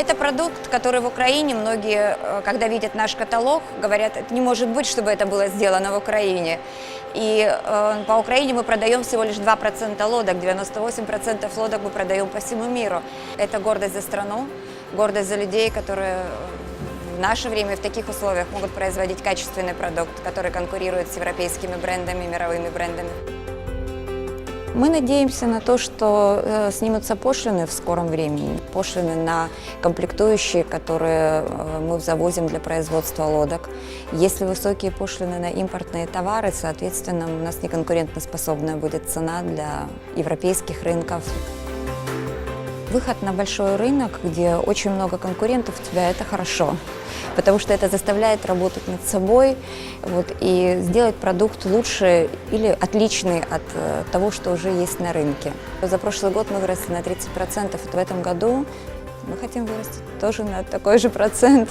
Это продукт, который в Украине многие, э, когда видят наш каталог, говорят, это не может быть, чтобы это было сделано в Украине. И э, по Украине мы продаем всего лишь 2% лодок, 98% лодок мы продаем по всему миру. Это гордость за страну, гордость за людей, которые в наше время в таких условиях могут производить качественный продукт, который конкурирует с европейскими брендами, мировыми брендами. Мы надеемся на то, что э, снимутся пошлины в скором времени. Пошлины на комплектующие, которые э, мы завозим для производства лодок. Если высокие пошлины на импортные товары, соответственно, у нас неконкурентоспособная будет цена для европейских рынков. Выход на большой рынок, где очень много конкурентов у тебя, это хорошо, потому что это заставляет работать над собой вот, и сделать продукт лучше или отличный от э, того, что уже есть на рынке. За прошлый год мы выросли на 30%, вот в этом году мы хотим вырасти тоже на такой же процент.